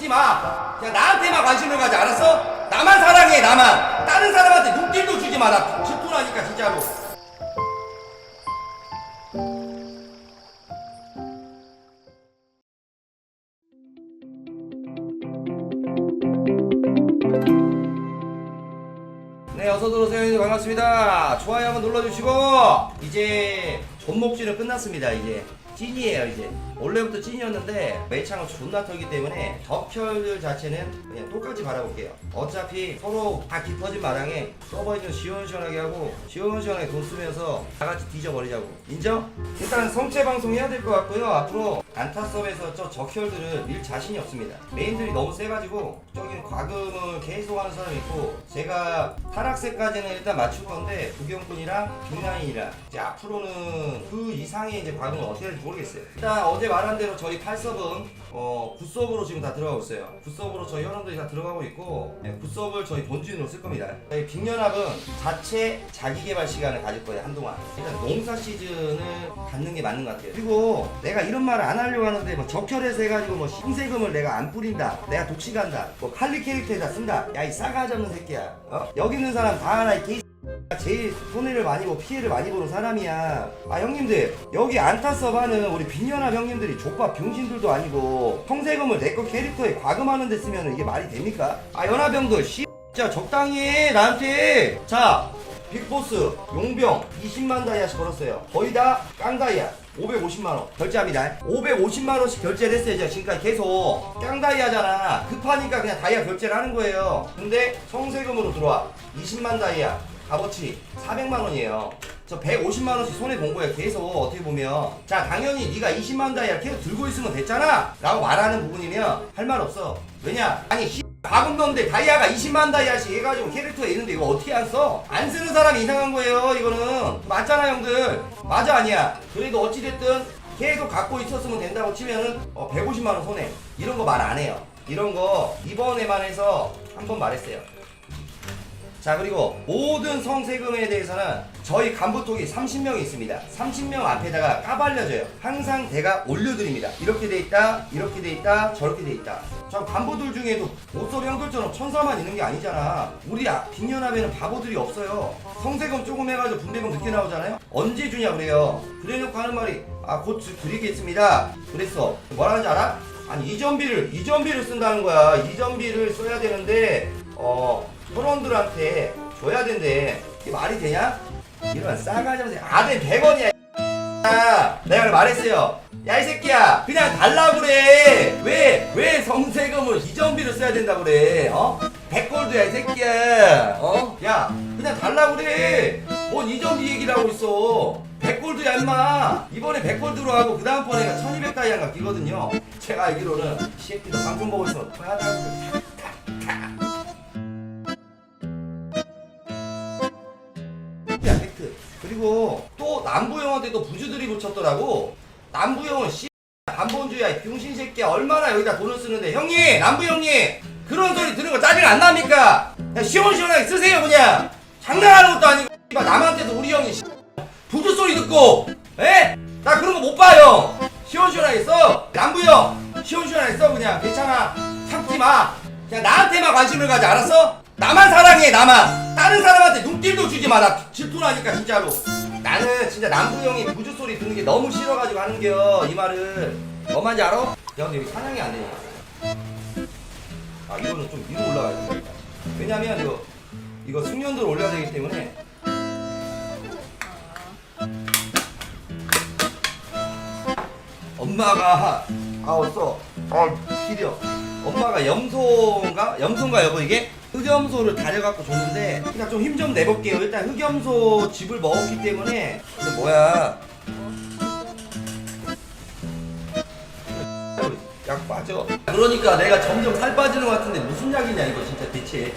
참지 마. 그냥 나한테만 관심을 가지 알았어? 나만 사랑해 나만. 다른 사람한테 눈길도 주지 마. 나 질투나니까 진짜로. 네, 어서 들어오세요. 반갑습니다. 좋아요 한번 눌러주시고 이제 존목질은 끝났습니다. 이제 찐이에요. 이제 원래부터 찐이었는데 매창을 존나 털기 때문에 덕혈들 자체는 그냥 똑같이 바라볼게요. 어차피 서로 다 깊어진 마당에 서버에 좀 시원시원하게 하고 시원시원하게 돈 쓰면서 다 같이 뒤져버리자고. 인정? 일단 성체 방송 해야 될 것 같고요. 앞으로 안타섭에서 저 적혈들을 밀 자신이 없습니다. 메인들이 너무 세가지고 저기는 과금을 계속 하는 사람이 있고 제가 타락세까지는 일단 맞출 건데 구경꾼이랑 빅라인이랑 이제 앞으로는 그 이상의 이제 과금을 어떻게 할지 모르겠어요. 일단 어제 말한 대로 저희 8서브는 어 9서브로 지금 다 들어가고 있어요. 9서브로 저희 현원들이 다 들어가고 있고 네, 9서브를 저희 본진으로 쓸 겁니다. 저희 빅연합은 자체 자기 개발 시간을 가질 거예요 한동안. 일단 농사 시즌을 갖는 게 맞는 것 같아요. 그리고 내가 이런 말을 안 하려고 하는데 뭐 적혈해서 해가지고 뭐 신세금을 내가 안 뿌린다. 내가 독식한다. 뭐 칼리 캐릭터에다 쓴다. 야 이 싸가지 없는 새끼야. 어? 여기 있는 사람 다 하나 이 개. 제일 손해를 많이 보고 피해를 많이 보는 사람이야. 아 형님들 여기 안타서 하는 우리 빈연합 형님들이 족밥 병신들도 아니고 성세금을 내 거 캐릭터에 과금하는 데 쓰면 이게 말이 됩니까? 아 연합병들 씨 진짜 적당히 해 나한테 자 빅보스 용병 20만 다이아씩 걸었어요. 거의 다 깡다이아. 550만원 결제합니다. 550만원씩 결제를 했어요 제가 지금까지 계속. 깡다이아잖아. 급하니까 그냥 다이아 결제를 하는 거예요. 근데 성세금으로 들어와. 20만 다이아. 값어치 400만원이에요. 저 150만원씩 손해본 거예요 계속. 어떻게 보면. 자 당연히 네가 20만 다이아 계속 들고 있으면 됐잖아! 라고 말하는 부분이면 할 말 없어. 왜냐? 아니 씨 과금 넣는데 다이아가 20만 다이아씩 해가지고 캐릭터에 있는데 이거 어떻게 안 써? 안 쓰는 사람이 이상한 거예요 이거는. 맞잖아 형들. 맞아 아니야. 그래도 어찌됐든 계속 갖고 있었으면 된다고 치면은 어, 150만원 손해. 이런 거 말 안 해요. 이런 거 이번에만 해서 한 번 말했어요 자 그리고 모든 성세금에 대해서는 저희 간부톡이 30명이 있습니다. 30명 앞에다가 까발려져요. 항상 제가 올려드립니다. 이렇게 돼 있다 이렇게 돼 있다 저렇게 돼 있다. 저 간부들 중에도 옷소리 형들처럼 천사만 있는 게 아니잖아. 우리 아- 빅연합에는 바보들이 없어요. 성세금 조금 해가지고 분배금 늦게 나오잖아요. 언제 주냐 그래요. 그래놓고 하는 말이 아 곧 드리겠습니다. 그랬어. 뭐라는지 알아? 아니 이전비를 이전비를 쓴다는 거야. 이전비를 써야 되는데 어 선원들한테 줘야 된대 이게 말이 되냐? 이런 싸가지 없는 아들 100원이야 야, 내가 그래 말했어요. 야 이 새끼야 그냥 달라고 그래. 왜 왜 성세금을 이전비를 써야 된다고 그래? 어? 100골드야 이 새끼야. 어? 야 그냥 달라고 그래. 뭔 이전비 얘기를 하고 있어. 100골드야 임마. 이번에 100골드로 하고 그 다음번에가 1200 다이아가 끼거든요. 제가 알기로는 이 새끼도 방송 보고 있으면 토하다 그리고 또 남부 형한테도 부주들이 붙였더라고. 남부 형은 씨 반본주의야 이 병신 새끼야 얼마나 여기다 돈을 쓰는데. 형님 남부 형님 그런 소리 들은 거 짜증 안 납니까? 야 시원시원하게 쓰세요 그냥. 장난하는 것도 아니고 씨발, 남한테도 우리 형이 씨, 부주 소리 듣고 에? 나 그런 거 못 봐요. 시원시원하게 써. 남부 형 시원시원하게 써 그냥. 괜찮아. 참지 마. 그냥 나한테만 관심을 가지 알았어? 나만 사랑해 나만 다른 사람한테 눈길도 주지 마나 질투나니까 진짜로. 나는 진짜 남부형이 부주 소리 듣는 게 너무 싫어가지고 하는겨 이 말을. 너만지 알아? 야 근데 여기 사냥이 안 되냐 아 이거는 좀 위로 올라가야 돼. 왜냐면 이거 이거 숙련도를 올려야 되기 때문에. 엄마가 아 없어. 아 시려. 엄마가 염소인가? 염소인가 여보 이게 흑염소를 다려갖고 줬는데 일단 좀힘 좀 내볼게요. 일단 흑염소 즙을 먹었기 때문에 이거 뭐야? 약 빠져. 그러니까 내가 점점 살 빠지는 것 같은데 무슨 약이냐 이거 진짜 대체